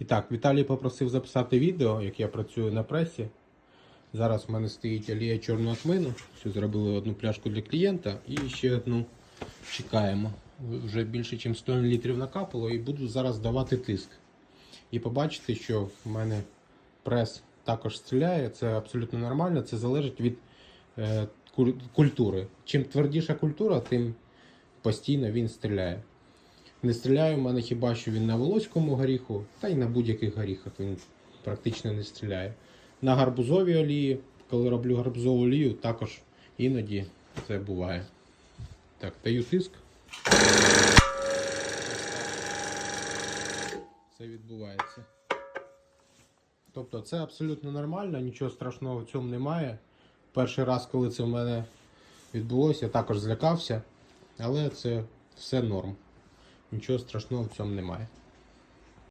І так, Віталій попросив записати відео, як я працюю на пресі. Зараз в мене стоїть олія чорного тмину. Що зробили одну пляшку для клієнта і ще одну чекаємо. Вже більше, ніж 100 мл накапало і буду зараз давати тиск. І побачите, що в мене прес також стріляє. Це абсолютно нормально. Це залежить від е, культури. Чим твердіша культура, тим постійно він стріляє. Не стріляє в мене хіба що він на волоському горіху, та й на будь-яких горіхах він практично не стріляє. На гарбузовій олії, коли роблю гарбузову олію, також іноді це буває. Так, даю тиск. Це відбувається. Тобто це абсолютно нормально, нічого страшного в цьому немає. Перший раз, коли це в мене відбулося, я також злякався, але це все норм. Нічого страшного в цьому немає.